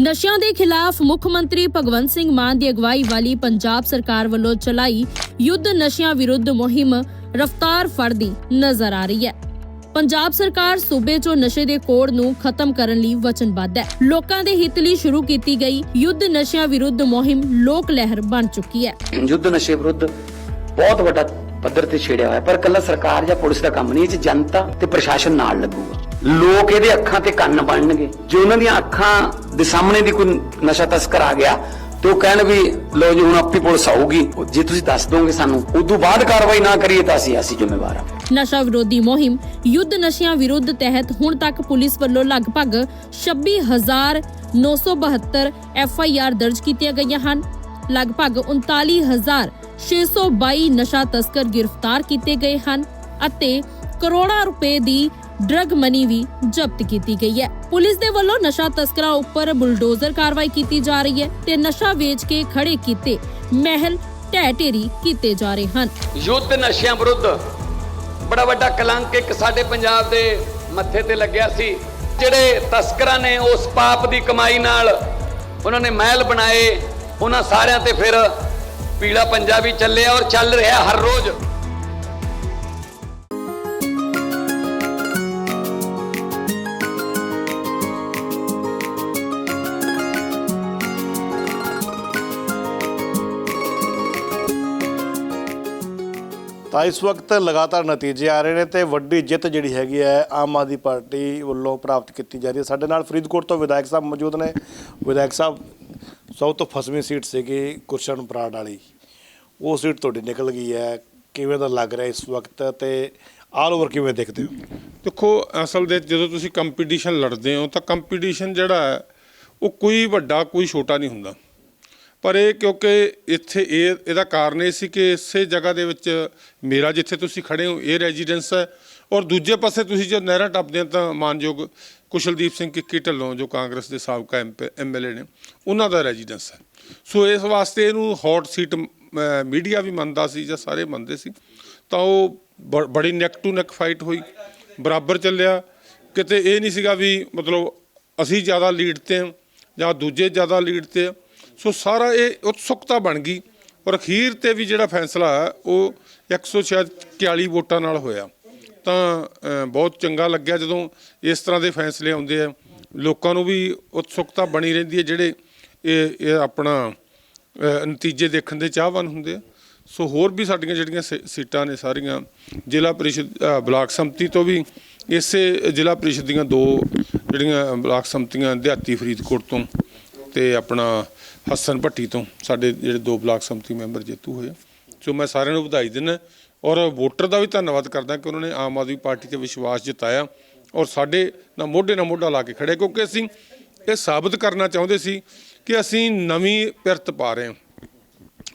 ਨਸ਼ਿਆਂ ਦੇ ਖਿਲਾਫ ਮੁੱਖ ਮੰਤਰੀ ਭਗਵੰਤ ਸਿੰਘ ਮਾਨ ਦੀ ਅਗਵਾਈ ਵਾਲੀ ਪੰਜਾਬ ਸਰਕਾਰ ਵੱਲੋਂ ਚਲਾਈ ਯੁੱਧ ਨਸ਼ਿਆਂ ਵਿਰੁੱਧ ਮੁਹਿੰਮ ਰਫ਼ਤਾਰ ਫੜਦੀ ਨਜ਼ਰ ਆ ਰਹੀ ਹੈ। ਪੰਜਾਬ ਸਰਕਾਰ ਸੂਬੇ 'ਚੋਂ ਨਸ਼ੇ ਦੇ ਕੋੜ ਨੂੰ ਖਤਮ ਕਰਨ ਲਈ ਵਚਨਬੱਧ ਹੈ। ਲੋਕਾਂ ਦੇ ਹਿੱਤ ਲਈ ਸ਼ੁਰੂ ਕੀਤੀ ਗਈ ਯੁੱਧ ਨਸ਼ਿਆਂ ਵਿਰੁੱਧ ਮੁਹਿੰਮ ਲੋਕ ਲਹਿਰ ਬਣ ਚੁੱਕੀ ਹੈ। ਯੁੱਧ ਨਸ਼ੇ ਵਿਰੁੱਧ ਬਹੁਤ ਵੱਡਾ ਪੱਧਰ ਤੇ ਛੇੜਿਆ ਹੋਇਆ ਪਰ ਕੱਲਾ ਸਰਕਾਰ ਜਾਂ ਪੁਲਿਸ ਦਾ ਕੰਮ ਨਹੀਂ ਇਹ 'ਚ ਜਨਤਾ ਤੇ ਪ੍ਰਸ਼ਾਸਨ ਨਾਲ ਲੱਗੂਗਾ। ਲੋਕ ਇਹਦੇ ਅੱਖਾਂ ਤੇ ਕੰਨ ਬਣਨਗੇ। ਜੇ ਉਹਨਾਂ ਦੀਆਂ ਅੱਖਾਂ ਦੇ ਸਾਹਮਣੇ ਦੀ ਕੋਈ ਨਸ਼ਾ ਤਸਕਰ ਆ ਗਿਆ, ਤੇ ਉਹ ਕਹਿਣ ਵੀ ਲੋ ਜੀ, ਹੁਣ ਆਪੀ ਪੁਲਿਸ ਆਊਗੀ। ਜੇ ਤੁਸੀਂ ਦੱਸ ਦੋਗੇ ਸਾਨੂੰ, ਉਦੋਂ ਬਾਅਦ ਕਾਰਵਾਈ ਨਾ ਕਰੀਏ ਤਾਂ ਅਸੀਂ ਅਸੀਂ ਜ਼ਿੰਮੇਵਾਰ ਹਾਂ ਨਸ਼ਾ ਵਿਰੋਧੀ ਮੁਹਿੰਮ ਯੁੱਧ ਨਸ਼ਿਆਂ ਵਿਰੁੱਧ ਤਹਿਤ ਹੁਣ ਤੱਕ ਪੁਲਿਸ ਵੱਲੋਂ ਲਗਭਗ 26972 ਐਫ ਆਈ ਆਰ ਦਰਜ ਕੀਤੀਆਂ ਗਈਆਂ ਹਨ। ਲਗਭਗ 39622 ਨਸ਼ਾ ਤਸਕਰ ਗ੍ਰਿਫਤਾਰ ਕੀਤੇ ਗਏ ਹਨ ਅਤੇ ਕਰੋੜਾਂ ਰੁਪਏ ਦੀ ਡਰਗ ਮਨੀ ਵੀ ਜ਼ਬਤ ਕੀਤੀ ਗਈ ਹੈ। ਪੁਲਿਸ ਦੇ ਵੱਲੋਂ ਨਸ਼ਾ ਤਸਕਰਾਂ ਉੱਪਰ ਬੁਲਡੋਜ਼ਰ ਕਾਰਵਾਈ ਕੀਤੀ ਜਾ ਰਹੀ ਹੈ ਤੇ ਨਸ਼ਾ ਵੇਚ ਕੇ ਖੜੇ ਕੀਤੇ ਮਹਿਲ ਢਹਿ ਢੇਰੀ ਕੀਤੇ ਜਾ ਰਹੇ ਹਨ। ਯੁੱਧ ਨਸ਼ਿਆਂ ਵਿਰੁੱਧ ਬੜਾ ਵੱਡਾ ਕਲੰਕ ਇੱਕ ਸਾਡੇ ਪੰਜਾਬ ਦੇ ਮੱਥੇ ਤੇ ਲੱਗਿਆ ਸੀ, ਜਿਹੜੇ ਤਸਕਰਾਂ ਨੇ ਉਸ ਪਾਪ ਦੀ ਕਮਾਈ ਨਾਲ ਉਹਨਾਂ ਨੇ ਮਹਿਲ ਬਣਾਏ, ਉਹਨਾਂ ਸਾਰਿਆਂ ਤੇ ਫਿਰ ਪੀਲਾ ਪੰਜਾਬੀ ਚੱਲਿਆ ਔਰ ਚੱਲ ਰਿਹਾ ਹਰ ਰੋਜ਼। ਤਾਂ ਇਸ ਵਕਤ ਲਗਾਤਾਰ ਨਤੀਜੇ ਆ ਰਹੇ ਨੇ ਤੇ ਵੱਡੀ ਜਿੱਤ ਜਿਹੜੀ ਹੈਗੀ ਹੈ ਆਮ ਆਦਮੀ ਪਾਰਟੀ ਵੱਲੋਂ ਪ੍ਰਾਪਤ ਕੀਤੀ ਜਾ ਰਹੀ ਹੈ। ਸਾਡੇ ਨਾਲ ਫਰੀਦਕੋਟ ਤੋਂ ਵਿਧਾਇਕ ਸਾਹਿਬ ਮੌਜੂਦ ਨੇ। ਵਿਧਾਇਕ ਸਾਹਿਬ, ਸਭ ਤੋਂ ਫਸਵੀਂ ਸੀਟ ਸੀਗੀ ਗੁਰਸ਼ਨ ਬਰਾੜ ਵਾਲੀ। ਉਹ ਸੀਟ ਤੁਹਾਡੀ ਨਿਕਲ ਗਈ ਹੈ। ਕਿਵੇਂ ਦਾ ਲੱਗ ਰਿਹਾ ਇਸ ਵਕਤ ਤੇ ਆਲ ਓਵਰ ਕਿਵੇਂ ਦੇਖਦੇ ਹੋ? ਦੇਖੋ, ਅਸਲ ਦੇ ਜਦੋਂ ਤੁਸੀਂ ਕੰਪੀਟੀਸ਼ਨ ਲੜਦੇ ਹੋ ਤਾਂ ਕੰਪੀਟੀਸ਼ਨ ਜਿਹੜਾ ਹੈ, ਉਹ ਕੋਈ ਵੱਡਾ, ਕੋਈ ਛੋਟਾ ਨਹੀਂ ਹੁੰਦਾ। ਪਰ ਇਹ ਕਿਉਂਕਿ ਇੱਥੇ ਇਹ, ਇਹਦਾ ਕਾਰਨ ਇਹ ਸੀ ਕਿ ਇਸੇ ਜਗ੍ਹਾ ਦੇ ਵਿੱਚ ਮੇਰਾ ਜਿੱਥੇ ਤੁਸੀਂ ਖੜੇ ਹੋ, ਇਹ ਰੈਜ਼ੀਡੈਂਸ ਹੈ। ਔਰ ਦੂਜੇ ਪਾਸੇ ਤੁਸੀਂ ਜਦ ਨਹਿਰਾਂ ਟੱਪਦੇ ਹੋ ਤਾਂ ਮਾਨਯੋਗ ਕੁਸ਼ਲਦੀਪ ਸਿੰਘ ਕਿੱਕੀ ਢੱਲੋਂ, ਜੋ ਕਾਂਗਰਸ ਦੇ ਸਾਬਕਾ ਐਮਐਲਏ ਨੇ, ਉਹਨਾਂ ਦਾ ਰੈਜ਼ੀਡੈਂਸ ਹੈ। ਸੋ ਇਸ ਵਾਸਤੇ ਇਹਨੂੰ ਹੌਟ ਸੀਟ ਮੀਡੀਆ ਵੀ ਮੰਨਦਾ ਸੀ ਜਾਂ ਸਾਰੇ ਮੰਨਦੇ ਸੀ। ਤਾਂ ਉਹ ਬ- ਬੜੀ ਨੈਕ ਟੂ ਨੈਕ ਫਾਈਟ ਹੋਈ, ਬਰਾਬਰ ਚੱਲਿਆ। ਕਿਤੇ ਇਹ ਨਹੀਂ ਸੀਗਾ ਵੀ ਮਤਲਬ ਅਸੀਂ ਜ਼ਿਆਦਾ ਲੀਡ ਤੇ ਹਾਂ ਜਾਂ ਦੂਜੇ ਜ਼ਿਆਦਾ ਲੀਡ ਤੇ ਸੋ ਸਾਰਾ ਇਹ ਉਤਸੁਕਤਾ ਬਣ ਗਈ ਔਰ ਅਖੀਰ ਤੇ ਵੀ ਜਿਹੜਾ ਫੈਸਲਾ ਹੈ, ਉਹ 141 ਵੋਟਾਂ ਨਾਲ ਹੋਇਆ। ਤਾਂ ਬਹੁਤ ਚੰਗਾ ਲੱਗਿਆ ਜਦੋਂ ਇਸ ਤਰ੍ਹਾਂ ਦੇ ਫੈਸਲੇ ਆਉਂਦੇ ਆ। ਲੋਕਾਂ ਨੂੰ ਵੀ ਉਤਸੁਕਤਾ ਬਣੀ ਰਹਿੰਦੀ ਹੈ ਜਿਹੜੇ ਇਹ ਇਹ ਆਪਣਾ ਨਤੀਜੇ ਦੇਖਣ ਦੇ ਚਾਹਵਾਨ ਹੁੰਦੇ ਆ। ਸੋ ਹੋਰ ਵੀ ਸਾਡੀਆਂ ਜਿਹੜੀਆਂ ਸੀ- ਸੀਟਾਂ ਨੇ ਸਾਰੀਆਂ, ਜ਼ਿਲ੍ਹਾ ਪਰਿਸ਼ਦ ਬਲਾਕ ਸੰਮਤੀ ਤੋਂ ਵੀ ਇਸੇ ਜ਼ਿਲ੍ਹਾ ਪਰਿਸ਼ਦ ਦੀਆਂ ਦੋ ਜਿਹੜੀਆਂ ਬਲਾਕ ਸੰਮਤੀਆਂ ਦਿਹਾਤੀ ਫਰੀਦਕੋਟ ਤੋਂ ਤੇ ਆਪਣਾ ਹਸਨ ਭੱਟੀ ਤੋਂ ਸਾਡੇ ਜਿਹੜੇ ਦੋ ਬਲਾਕ ਸੰਮਤੀ ਮੈਂਬਰ ਜੇਤੂ ਹੋਏ ਸੋ ਮੈਂ ਸਾਰਿਆਂ ਨੂੰ ਵਧਾਈ ਦਿੰਦਾ ਔਰ ਵੋਟਰ ਦਾ ਵੀ ਧੰਨਵਾਦ ਕਰਦਾ ਕਿ ਉਹਨਾਂ ਨੇ ਆਮ ਆਦਮੀ ਪਾਰਟੀ ਤੇ ਵਿਸ਼ਵਾਸ ਜਤਾਇਆ ਔਰ ਸਾਡੇ ਨਾਲ ਮੋਢੇ ਨਾਲ ਮੋਢਾ ਲਾ ਕੇ ਖੜੇ, ਕਿਉਂਕਿ ਅਸੀਂ ਇਹ ਸਾਬਤ ਕਰਨਾ ਚਾਹੁੰਦੇ ਸੀ ਕਿ ਅਸੀਂ ਨਵੀਂ ਪਿਰਤ ਪਾ ਰਹੇ ਹਾਂ।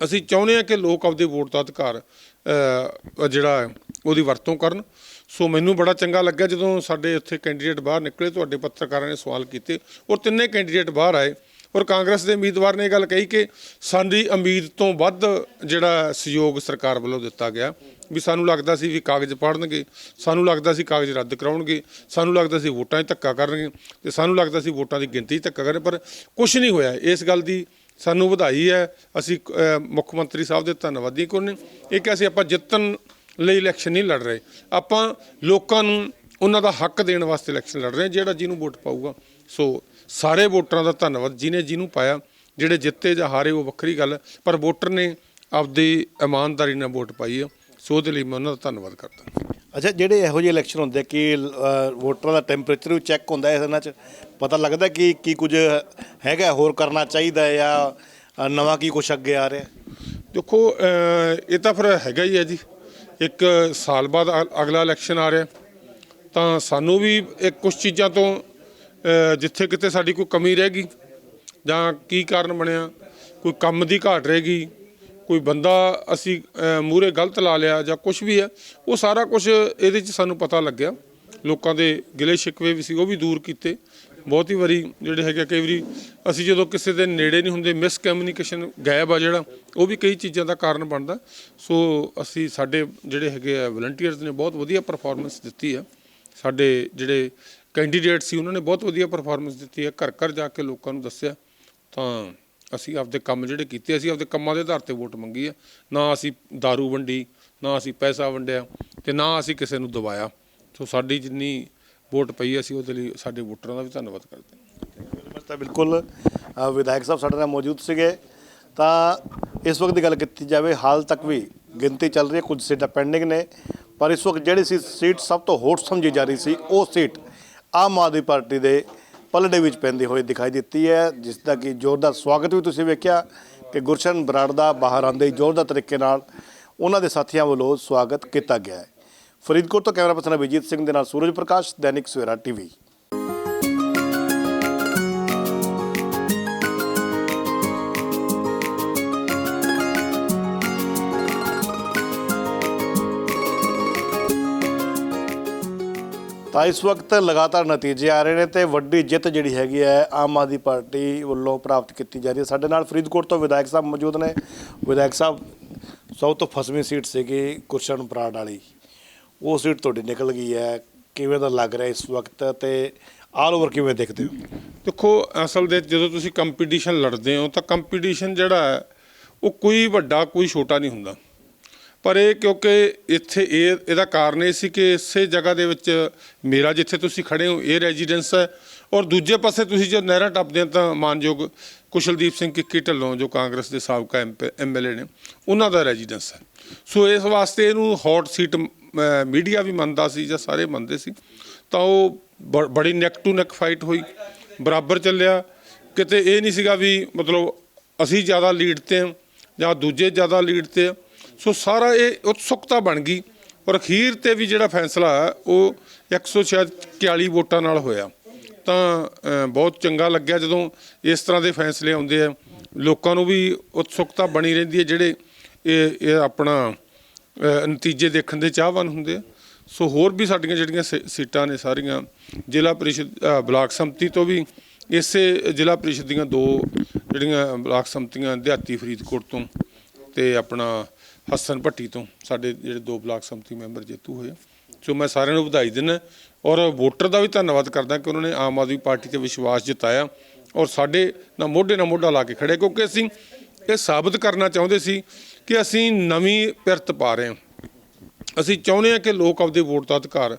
ਅਸੀਂ ਚਾਹੁੰਦੇ ਹਾਂ ਕਿ ਲੋਕ ਆਪਦੇ ਵੋਟ ਦਾ ਅਧਿਕਾਰ ਜਿਹੜਾ ਉਹਦੀ ਵਰਤੋਂ ਕਰਨ। ਸੋ ਮੈਨੂੰ ਬੜਾ ਚੰਗਾ ਲੱਗਿਆ ਜਦੋਂ ਸਾਡੇ ਉੱਥੇ ਕੈਂਡੀਡੇਟ ਬਾਹਰ ਨਿਕਲੇ, ਤੁਹਾਡੇ ਪੱਤਰਕਾਰਾਂ ਨੇ ਸਵਾਲ ਕੀਤੇ ਔਰ ਤਿੰਨੇ ਕੈਂਡੀਡੇਟ ਬਾਹਰ ਆਏ। ਔਰ ਕਾਂਗਰਸ ਦੇ ਉਮੀਦਵਾਰ ਨੇ ਇਹ ਗੱਲ ਕਹੀ ਕਿ ਸਾਡੀ ਉਮੀਦ ਤੋਂ ਵੱਧ ਜਿਹੜਾ ਸਹਿਯੋਗ ਸਰਕਾਰ ਵੱਲੋਂ ਦਿੱਤਾ ਗਿਆ। ਵੀ ਸਾਨੂੰ ਲੱਗਦਾ ਸੀ ਵੀ ਕਾਗਜ਼ ਪੜਨਗੇ ਸਾਨੂੰ ਲੱਗਦਾ ਸੀ ਕਾਗਜ਼ ਰੱਦ ਕਰਾਉਣਗੇ, ਸਾਨੂੰ ਲੱਗਦਾ ਸੀ ਵੋਟਾਂ 'ਚ ਧੱਕਾ ਕਰਨਗੇ ਤੇ ਸਾਨੂੰ ਲੱਗਦਾ ਸੀ ਵੋਟਾਂ ਦੀ ਗਿਣਤੀ 'ਚ ਧੱਕਾ ਕਰਨ ਪਰ ਕੁਝ ਨਹੀਂ ਹੋਇਆ। ਇਸ ਗੱਲ ਦੀ ਸਾਨੂੰ ਵਧਾਈ ਹੈ। ਅਸੀਂ ਮੁੱਖ ਮੰਤਰੀ ਸਾਹਿਬ ਦੇ ਧੰਨਵਾਦੀ ਕੋਲ ਇਹ ਕਿ ਅਸੀਂ ਆਪਾਂ ਜਿੱਤਣ ਲਈ ਇਲੈਕਸ਼ਨ ਨਹੀਂ ਲੜ ਰਹੇ। ਆਪਾਂ ਲੋਕਾਂ ਨੂੰ ਉਹਨਾਂ ਦਾ ਹੱਕ ਦੇਣ ਵਾਸਤੇ ਇਲੈਕਸ਼ਨ ਲੜ ਰਹੇ ਜਿਹੜਾ ਜਿਹਨੂੰ ਵੋਟ ਪਾਊਗਾ। ਸੋ ਸਾਰੇ ਵੋਟਰਾਂ ਦਾ ਧੰਨਵਾਦ ਜਿਨੇ ਜਿਹਨੂੰ ਪਾਇਆ ਜਿਹੜੇ ਜਿੱਤੇ ਜਾਂ ਹਾਰੇ ਉਹ ਵੱਖਰੀ ਗੱਲ ਪਰ ਵੋਟਰ ਨੇ ਆਪਦੀ ਇਮਾਨਦਾਰੀ ਨਾਲ ਵੋਟ ਪਾਈ ਹੈ ਸੋ ਉਹਦੇ ਲਈ ਮੈਂ ਉਹਨਾਂ ਦਾ ਧੰਨਵਾਦ ਕਰਦਾ। ਅੱਛਾ ਜਿਹੜੇ ਇਹੋ ਜਿਹੇ ਇਲੈਕਸ਼ਨ ਹੁੰਦੇ ਆ ਕਿ ਅ, ਵੋਟਰਾਂ ਦਾ ਟੈਂਪਰੇਚਰ ਵੀ ਚੈੱਕ ਹੁੰਦਾ ਹੈ ਇਹਨਾਂ 'ਚ ਪਤਾ ਲੱਗਦਾ ਕਿ ਕੀ ਕੁਝ ਹੈਗਾ ਹੋਰ ਕਰਨਾ ਚਾਹੀਦਾ ਹੈ ਜਾਂ ਅ, ਨਵਾਂ ਕੀ ਕੁਝ ਅੱਗੇ ਆ ਰਿਹਾ? ਦੇਖੋ ਅਹ, ਇਹ ਤਾਂ ਫਿਰ ਹੈਗਾ ਹੀ ਹੈ ਜੀ। ਇੱਕ ਸਾਲ ਬਾਅਦ ਅ- ਅਗਲਾ ਇਲੈਕਸ਼ਨ ਆ ਰਿਹਾ ਤਾਂ ਸਾਨੂੰ ਵੀ ਇੱਕ ਕੁਝ ਚੀਜ਼ਾਂ ਤੋਂ ਜਿੱਥੇ ਕਿਤੇ ਸਾਡੀ ਕੋਈ ਕਮੀ ਰਹਿ ਗਈ ਜਾਂ ਕੀ ਕਾਰਨ ਬਣਿਆ, ਕੋਈ ਕੰਮ ਦੀ ਘਾਟ ਰਹਿ ਗਈ, ਕੋਈ ਬੰਦਾ ਅਸੀਂ ਮੂਰੇ ਗਲਤ ਲਾ ਲਿਆ ਜਾਂ ਕੁਝ ਵੀ ਹੈ, ਉਹ ਸਾਰਾ ਕੁਝ ਇਹਦੇ 'ਚ ਸਾਨੂੰ ਪਤਾ ਲੱਗਿਆ। ਲੋਕਾਂ ਦੇ ਗਿਲੇ ਸ਼ਿਕਵੇ ਵੀ ਸੀ, ਉਹ ਵੀ ਦੂਰ ਕੀਤੇ। ਬਹੁਤ ਹੀ ਵਾਰੀ ਜਿਹੜੇ ਹੈਗੇ ਕਈ ਵਾਰੀ ਅਸੀਂ ਜਦੋਂ ਕਿਸੇ ਦੇ ਨੇੜੇ ਨਹੀਂ ਹੁੰਦੇ ਮਿਸ ਕਮਿਊਨੀਕੇਸ਼ਨ ਗਾਇਬ ਆ ਜਿਹੜਾ, ਉਹ ਵੀ ਕਈ ਚੀਜ਼ਾਂ ਦਾ ਕਾਰਨ ਬਣਦਾ। ਸੋ ਅਸੀਂ ਸਾਡੇ ਜਿਹੜੇ ਹੈਗੇ ਆ ਵਲੰਟੀਅਰਸ ਨੇ ਬਹੁਤ ਵਧੀਆ ਪਰਫਾਰਮੈਂਸ ਦਿੱਤੀ ਆ। ਸਾਡੇ ਜਿਹੜੇ ਕੈਂਡੀਡੇਟ ਸੀ, ਉਹਨਾਂ ਨੇ ਬਹੁਤ ਵਧੀਆ ਪਰਫਾਰਮੈਂਸ ਦਿੱਤੀ ਹੈ ਘਰ ਘਰ ਜਾ ਕੇ ਲੋਕਾਂ ਨੂੰ ਦੱਸਿਆ, ਤਾਂ ਅਸੀਂ ਆਪਦੇ ਕੰਮ ਜਿਹੜੇ ਕੀਤੇ, ਅਸੀਂ ਆਪਦੇ ਕੰਮਾਂ ਦੇ ਆਧਾਰ ਤੇ ਵੋਟ ਮੰਗੀ ਹੈ, ਨਾ ਅਸੀਂ दारू ਵੰਡੀ, ਨਾ ਅਸੀਂ ਪੈਸਾ ਵੰਡਿਆ ਤੇ ਨਾ ਅਸੀਂ ਕਿਸੇ ਨੂੰ ਦਬਾਇਆ। ਸੋ ਸਾਡੀ ਜਿੰਨੀ ਵੋਟ ਪਈ ਅਸੀਂ ਉਹਦੇ ਲਈ ਸਾਡੇ ਵੋਟਰਾਂ ਦਾ ਵੀ ਧੰਨਵਾਦ ਕਰਦੇ ਹਾਂ। ਤਾਂ ਬਿਲਕੁਲ। ਵਿਧਾਇਕ ਸਾਹਿਬ ਸਾਡੇ ਨਾਲ ਮੌਜੂਦ ਸੀਗੇ। ਤਾਂ ਇਸ ਵਕਤ ਦੀ ਗੱਲ ਕੀਤੀ ਜਾਵੇ, ਹਾਲ ਤੱਕ ਵੀ ਗਿਣਤੀ ਚੱਲ ਰਹੀ ਹੈ, ਕੁਝ ਸੀਟਾਂ ਪੈਂਡਿੰਗ ਨੇ, ਪਰ ਇਸ ਵਕਤ ਜਿਹੜੀ ਸੀ ਸੀਟ ਸਭ ਤੋਂ ਹੋਟ ਸਮਝੀ ਜਾ ਰਹੀ ਸੀ, ਉਹ ਸੀਟ ਆਮ ਆਦਮੀ ਪਾਰਟੀ ਦੇ ਪਲੜੇ ਵਿੱਚ ਪੈਂਦੀ ਹੋਈ ਦਿਖਾਈ ਦਿੱਤੀ ਹੈ, ਜਿਸ ਦਾ ਕਿ ਜ਼ੋਰਦਾਰ ਸਵਾਗਤ ਵੀ ਤੁਸੀਂ ਵੇਖਿਆ ਕਿ ਗੁਰਸ਼ਨ ਬਰਾੜ ਦਾ ਬਾਹਰ ਆਉਂਦੇ ਹੀ ਜ਼ੋਰਦਾਰ ਤਰੀਕੇ ਨਾਲ ਉਹਨਾਂ ਦੇ ਸਾਥੀਆਂ ਵੱਲੋਂ ਸਵਾਗਤ ਕੀਤਾ ਗਿਆ ਹੈ। ਫਰੀਦਕੋਟ ਤੋਂ ਕੈਮਰਾ ਪਰਸਨ ਅਭਿਜੀਤ ਸਿੰਘ ਦੇ ਨਾਲ ਸੂਰਜ ਪ੍ਰਕਾਸ਼, ਦੈਨਿਕ ਸਵੇਰਾ ਟੀਵੀ। ਤਾਂ ਇਸ ਵਕਤ ਲਗਾਤਾਰ ਨਤੀਜੇ ਆ ਰਹੇ ਨੇ ਤੇ ਵੱਡੀ ਜਿੱਤ ਜਿਹੜੀ ਹੈਗੀ ਹੈ ਆਮ ਆਦਮੀ ਪਾਰਟੀ ਵੱਲੋਂ ਪ੍ਰਾਪਤ ਕੀਤੀ ਜਾ ਰਹੀ ਹੈ। ਸਾਡੇ ਨਾਲ ਫਰੀਦਕੋਟ ਤੋਂ ਵਿਧਾਇਕ ਸਾਹਿਬ ਮੌਜੂਦ ਨੇ। ਵਿਧਾਇਕ ਸਾਹਿਬ, ਸਭ ਤੋਂ ਫਸਵੀਂ ਸੀਟ ਸੀਗੀ ਗੁਰਸ਼ਨ ਬਰਾੜ ਵਾਲੀ। ਉਹ ਸੀਟ ਤੁਹਾਡੀ ਨਿਕਲ ਗਈ ਹੈ। ਕਿਵੇਂ ਦਾ ਲੱਗ ਰਿਹਾ ਇਸ ਵਕਤ ਤੇ ਆਲ ਓਵਰ ਕਿਵੇਂ ਦੇਖਦੇ ਹੋ? ਦੇਖੋ, ਅਸਲ ਦੇ ਜਦੋਂ ਤੁਸੀਂ ਕੰਪੀਟੀਸ਼ਨ ਲੜਦੇ ਹੋ ਤਾਂ ਕੰਪੀਟੀਸ਼ਨ ਜਿਹੜਾ ਹੈ, ਉਹ ਕੋਈ ਵੱਡਾ, ਕੋਈ ਛੋਟਾ ਨਹੀਂ ਹੁੰਦਾ। ਪਰ ਇਹ ਕਿਉਂਕਿ ਇੱਥੇ ਇਹ, ਇਹਦਾ ਕਾਰਨ ਇਹ ਸੀ ਕਿ ਇਸੇ ਜਗ੍ਹਾ ਦੇ ਵਿੱਚ ਮੇਰਾ ਜਿੱਥੇ ਤੁਸੀਂ ਖੜੇ ਹੋ, ਇਹ ਰੈਜ਼ੀਡੈਂਸ ਹੈ। ਔਰ ਦੂਜੇ ਪਾਸੇ ਤੁਸੀਂ ਜਦ ਨਹਿਰਾਂ ਟੱਪਦੇ ਹੋ ਤਾਂ ਮਾਨਯੋਗ ਕੁਸ਼ਲਦੀਪ ਸਿੰਘ ਕਿੱਕੀ ਢੱਲੋਂ, ਜੋ ਕਾਂਗਰਸ ਦੇ ਸਾਬਕਾ ਐਮਐਲਏ ਨੇ, ਉਹਨਾਂ ਦਾ ਰੈਜ਼ੀਡੈਂਸ ਹੈ। ਸੋ ਇਸ ਵਾਸਤੇ ਇਹਨੂੰ ਹੌਟ ਸੀਟ ਮੀਡੀਆ ਵੀ ਮੰਨਦਾ ਸੀ ਜਾਂ ਸਾਰੇ ਮੰਨਦੇ ਸੀ। ਤਾਂ ਉਹ ਬ- ਬੜੀ ਨੈਕ ਟੂ ਨੈਕ ਫਾਈਟ ਹੋਈ, ਬਰਾਬਰ ਚੱਲਿਆ। ਕਿਤੇ ਇਹ ਨਹੀਂ ਸੀਗਾ ਵੀ ਮਤਲਬ ਅਸੀਂ ਜ਼ਿਆਦਾ ਲੀਡ ਤੇ ਹਾਂ ਜਾਂ ਦੂਜੇ ਜ਼ਿਆਦਾ ਲੀਡ ਤੇ ਸੋ ਸਾਰਾ ਇਹ ਉਤਸੁਕਤਾ ਬਣ ਗਈ ਔਰ ਅਖੀਰ ਤੇ ਵੀ ਜਿਹੜਾ ਫੈਸਲਾ ਹੈ, ਉਹ 141 ਵੋਟਾਂ ਨਾਲ ਹੋਇਆ। ਤਾਂ ਬਹੁਤ ਚੰਗਾ ਲੱਗਿਆ ਜਦੋਂ ਇਸ ਤਰ੍ਹਾਂ ਦੇ ਫੈਸਲੇ ਆਉਂਦੇ ਆ। ਲੋਕਾਂ ਨੂੰ ਵੀ ਉਤਸੁਕਤਾ ਬਣੀ ਰਹਿੰਦੀ ਹੈ, ਜਿਹੜੇ ਇਹ ਇਹ ਆਪਣਾ ਨਤੀਜੇ ਦੇਖਣ ਦੇ ਚਾਹਵਾਨ ਹੁੰਦੇ ਆ। ਸੋ ਹੋਰ ਵੀ ਸਾਡੀਆਂ ਜਿਹੜੀਆਂ ਸੀ- ਸੀਟਾਂ ਨੇ ਸਾਰੀਆਂ, ਜ਼ਿਲ੍ਹਾ ਪ੍ਰੀਸ਼ਦ ਬਲਾਕ ਸੰਮਤੀ ਤੋਂ ਵੀ ਇਸੇ ਜ਼ਿਲ੍ਹਾ ਪ੍ਰੀਸ਼ਦ ਦੀਆਂ ਦੋ ਜਿਹੜੀਆਂ ਬਲਾਕ ਸੰਮਤੀਆਂ, ਦਿਹਾਤੀ ਫਰੀਦਕੋਟ ਤੋਂ ਤੇ ਆਪਣਾ ਹਸਨ ਭੱਟੀ ਤੋਂ ਸਾਡੇ ਜਿਹੜੇ ਦੋ ਬਲਾਕ ਸੰਮਤੀ ਮੈਂਬਰ ਜੇਤੂ ਹੋਏ ਸੋ ਮੈਂ ਸਾਰਿਆਂ ਨੂੰ ਵਧਾਈ ਦਿੰਦਾ ਔਰ ਵੋਟਰ ਦਾ ਵੀ ਧੰਨਵਾਦ ਕਰਦਾ ਕਿ ਉਹਨਾਂ ਨੇ ਆਮ ਆਦਮੀ ਪਾਰਟੀ ਤੇ ਵਿਸ਼ਵਾਸ ਜਤਾਇਆ ਔਰ ਸਾਡੇ ਨਾਲ ਮੋਢੇ ਨਾਲ ਮੋਢਾ ਲਾ ਕੇ ਖੜੇ ਕਿਉਂਕਿ ਅਸੀਂ ਇਹ ਸਾਬਤ ਕਰਨਾ ਚਾਹੁੰਦੇ ਸੀ ਕਿ ਅਸੀਂ ਨਵੀਂ ਪਿਰਤ ਪਾ ਰਹੇ ਹਾਂ। ਅਸੀਂ ਚਾਹੁੰਦੇ ਹਾਂ ਕਿ ਲੋਕ ਆਪਦੇ ਵੋਟ ਦਾ ਅਧਿਕਾਰ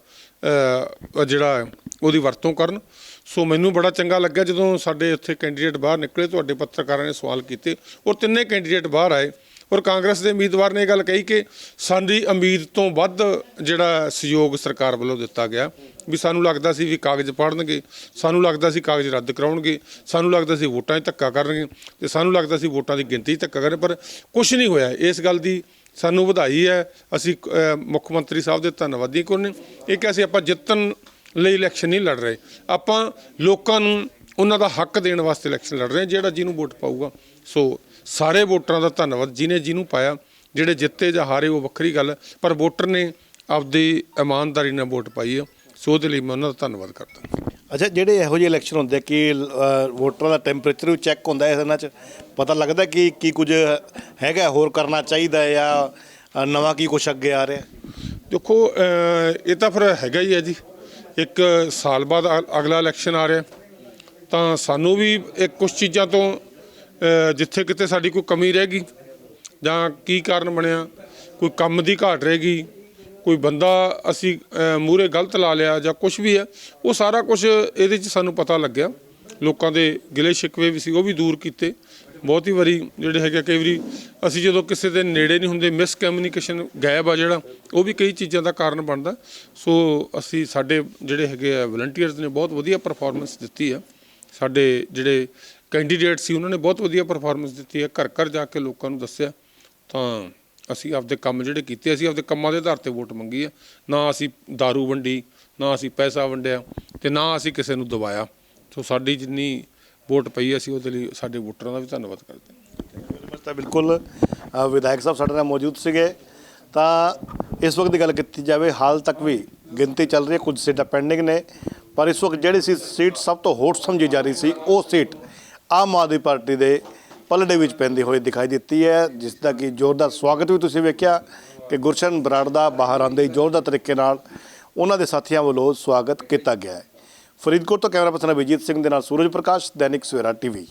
ਜਿਹੜਾ ਹੈ, ਉਹਦੀ ਵਰਤੋਂ ਕਰਨ। ਸੋ ਮੈਨੂੰ ਬੜਾ ਚੰਗਾ ਲੱਗਿਆ ਜਦੋਂ ਸਾਡੇ ਉੱਥੇ ਕੈਂਡੀਡੇਟ ਬਾਹਰ ਨਿਕਲੇ ਤੁਹਾਡੇ ਪੱਤਰਕਾਰਾਂ ਨੇ ਸਵਾਲ ਕੀਤੇ ਔਰ ਤਿੰਨੇ ਕੈਂਡੀਡੇਟ ਬਾਹਰ ਆਏ। ਔਰ ਕਾਂਗਰਸ ਦੇ ਉਮੀਦਵਾਰ ਨੇ ਇਹ ਗੱਲ ਕਹੀ ਕਿ ਸਾਡੀ ਉਮੀਦ ਤੋਂ ਵੱਧ ਜਿਹੜਾ ਸਹਿਯੋਗ ਸਰਕਾਰ ਵੱਲੋਂ ਦਿੱਤਾ ਗਿਆ, ਵੀ ਸਾਨੂੰ ਲੱਗਦਾ ਸੀ ਵੀ ਕਾਗਜ਼ ਪੜਨਗੇ ਸਾਨੂੰ ਲੱਗਦਾ ਸੀ ਕਾਗਜ਼ ਰੱਦ ਕਰਾਉਣਗੇ, ਸਾਨੂੰ ਲੱਗਦਾ ਸੀ ਵੋਟਾਂ 'ਚ ਧੱਕਾ ਕਰਨਗੇ ਤੇ ਸਾਨੂੰ ਲੱਗਦਾ ਸੀ ਵੋਟਾਂ ਦੀ ਗਿਣਤੀ 'ਚ ਧੱਕਾ ਕਰਨ, ਪਰ ਕੁਝ ਨਹੀਂ ਹੋਇਆ। ਇਸ ਗੱਲ ਦੀ ਸਾਨੂੰ ਵਧਾਈ ਹੈ। ਅਸੀਂ ਮੁੱਖ ਮੰਤਰੀ ਸਾਹਿਬ ਦੇ ਧੰਨਵਾਦੀ ਕੋਨੇ ਇਹ ਕਿ ਅਸੀਂ ਆਪਾਂ ਜਿੱਤਣ ਲਈ ਇਲੈਕਸ਼ਨ ਨਹੀਂ ਲੜ ਰਹੇ। ਆਪਾਂ ਲੋਕਾਂ ਨੂੰ ਉਹਨਾਂ ਦਾ ਹੱਕ ਦੇਣ ਵਾਸਤੇ ਇਲੈਕਸ਼ਨ ਲੜ ਰਹੇ ਜਿਹੜਾ ਜਿਹਨੂੰ ਵੋਟ ਪਾਊਗਾ। ਸੋ ਸਾਰੇ ਵੋਟਰਾਂ ਦਾ ਧੰਨਵਾਦ ਜਿਨੇ ਜਿਹਨੂੰ ਪਾਇਆ ਜਿਹੜੇ ਜਿੱਤੇ ਜਾਂ ਹਾਰੇ ਉਹ ਵੱਖਰੀ ਗੱਲ ਹੈ, ਪਰ ਵੋਟਰ ਨੇ ਆਪਦੀ ਇਮਾਨਦਾਰੀ ਨਾਲ ਵੋਟ ਪਾਈ ਹੈ ਸੋ ਉਹਦੇ ਲਈ ਮੈਂ ਉਹਨਾਂ ਦਾ ਧੰਨਵਾਦ ਕਰਦਾ। ਅੱਛਾ ਜਿਹੜੇ ਇਹੋ ਜਿਹੇ ਇਲੈਕਸ਼ਨ ਹੁੰਦੇ ਕਿ ਅ, ਵੋਟਰਾਂ ਦਾ ਟੈਂਪਰੇਚਰ ਵੀ ਚੈੱਕ ਹੁੰਦਾ ਹੈ ਇਹਨਾਂ 'ਚ ਪਤਾ ਲੱਗਦਾ ਕਿ ਕੀ ਕੁਝ ਹੈਗਾ ਹੋਰ ਕਰਨਾ ਚਾਹੀਦਾ ਹੈ ਜਾਂ ਅ, ਨਵਾਂ ਕੀ ਕੁਝ ਅੱਗੇ ਆ ਰਿਹਾ? ਦੇਖੋ ਅਹ, ਇਹ ਤਾਂ ਫਿਰ ਹੈਗਾ ਹੀ ਹੈ ਜੀ। ਇੱਕ ਸਾਲ ਬਾਅਦ ਅ- ਅਗਲਾ ਇਲੈਕਸ਼ਨ ਆ ਰਿਹਾ ਤਾਂ ਸਾਨੂੰ ਵੀ ਇੱਕ ਕੁਝ ਚੀਜ਼ਾਂ ਤੋਂ ਜਿੱਥੇ ਕਿਤੇ ਸਾਡੀ ਕੋਈ ਕਮੀ ਰਹਿ ਗਈ ਜਾਂ ਕੀ ਕਾਰਨ ਬਣਿਆ ਕੋਈ ਕੰਮ ਦੀ ਘਾਟ ਰਹਿ ਗਈ ਕੋਈ ਬੰਦਾ ਅਸੀਂ ਮੂਰੇ ਗਲਤ ਲਾ ਲਿਆ ਜਾਂ ਕੁਝ ਵੀ ਹੈ ਉਹ ਸਾਰਾ ਕੁਝ ਇਹਦੇ 'ਚ ਸਾਨੂੰ ਪਤਾ ਲੱਗਿਆ। ਲੋਕਾਂ ਦੇ ਗਿਲੇ ਸ਼ਿਕਵੇ ਵੀ ਸੀ ਉਹ ਵੀ ਦੂਰ ਕੀਤੇ। ਬਹੁਤ ਹੀ ਵਾਰੀ ਜਿਹੜੇ ਹੈਗੇ ਆ, ਕਈ ਵਾਰੀ ਅਸੀਂ ਜਦੋਂ ਕਿਸੇ ਦੇ ਨੇੜੇ ਨਹੀਂ ਹੁੰਦੇ ਮਿਸ ਕਮਿਊਨੀਕੇਸ਼ਨ ਗਾਇਬ ਆ ਜਿਹੜਾ ਉਹ ਵੀ ਕਈ ਚੀਜ਼ਾਂ ਦਾ ਕਾਰਨ ਬਣਦਾ। ਸੋ ਅਸੀਂ ਸਾਡੇ ਜਿਹੜੇ ਹੈਗੇ ਆ ਵਲੰਟੀਅਰਸ ਨੇ ਬਹੁਤ ਵਧੀਆ ਪਰਫਾਰਮੈਂਸ ਦਿੱਤੀ ਆ। ਸਾਡੇ ਜਿਹੜੇ ਕੈਂਡੀਡੇਟ ਸੀ ਉਹਨਾਂ ਨੇ ਬਹੁਤ ਵਧੀਆ ਪਰਫਾਰਮੈਂਸ ਦਿੱਤੀ ਹੈ ਘਰ ਘਰ ਜਾ ਕੇ ਲੋਕਾਂ ਨੂੰ ਦੱਸਿਆ ਤਾਂ ਅਸੀਂ ਆਪਦੇ ਕੰਮ ਜਿਹੜੇ ਕੀਤੇ ਅਸੀਂ ਆਪਦੇ ਕੰਮਾਂ ਦੇ ਆਧਾਰ ਤੇ ਵੋਟ ਮੰਗੀ ਹੈ ਨਾ ਅਸੀਂ दारू ਵੰਡੀ ਨਾ ਅਸੀਂ ਪੈਸਾ ਵੰਡਿਆ ਤੇ ਨਾ ਅਸੀਂ ਕਿਸੇ ਨੂੰ ਦਬਾਇਆ ਸੋ ਸਾਡੀ ਜਿੰਨੀ ਵੋਟ ਪਈ ਹੈ, ਅਸੀਂ ਉਹਦੇ ਲਈ ਸਾਡੇ ਵੋਟਰਾਂ ਦਾ ਵੀ ਧੰਨਵਾਦ ਕਰਦੇ ਹਾਂ। ਬਸ ਤਾਂ ਬਿਲਕੁਲ ਅ, ਵਿਧਾਇਕ ਸਾਹਿਬ ਸਾਡੇ ਨਾਲ ਮੌਜੂਦ ਸੀਗੇ। ਤਾਂ ਇਸ ਵਕਤ ਦੀ ਗੱਲ ਕੀਤੀ ਜਾਵੇ ਹਾਲ ਤੱਕ ਵੀ ਗਿਣਤੀ ਚੱਲ ਰਹੀ ਹੈ ਕੁਝ ਸੀਟਾਂ ਪੈਂਡਿੰਗ ਨੇ ਪਰ ਇਸ ਵਕਤ ਜਿਹੜੀ ਸੀ ਸੀਟ ਸਭ ਤੋਂ ਹੋਟ ਸਮਝੀ ਜਾ ਰਹੀ ਸੀ ਉਹ ਸੀਟ ਆਮ ਆਦਮੀ ਪਾਰਟੀ ਦੇ ਪਲੜੇ ਵਿੱਚ ਪੈਂਦੀ ਹੋਈ ਦਿਖਾਈ ਦਿੱਤੀ ਹੈ, ਜਿਸ ਦਾ ਕਿ ਜ਼ੋਰਦਾਰ ਸਵਾਗਤ ਵੀ ਤੁਸੀਂ ਵੇਖਿਆ ਕਿ ਗੁਰਸ਼ਨ ਬਰਾੜ ਦਾ ਬਾਹਰ ਆਉਂਦੇ ਹੀ ਜ਼ੋਰਦਾਰ ਤਰੀਕੇ ਨਾਲ ਉਹਨਾਂ ਦੇ ਸਾਥੀਆਂ ਵੱਲੋਂ ਸਵਾਗਤ ਕੀਤਾ ਗਿਆ ਹੈ। ਫਰੀਦਕੋਟ ਤੋਂ ਕੈਮਰਾ ਪਰਸਨ ਅਭਿਜੀਤ ਸਿੰਘ ਦੇ ਨਾਲ ਸੂਰਜ ਪ੍ਰਕਾਸ਼, ਦੈਨਿਕ ਸਵੇਰਾ ਟੀਵੀ।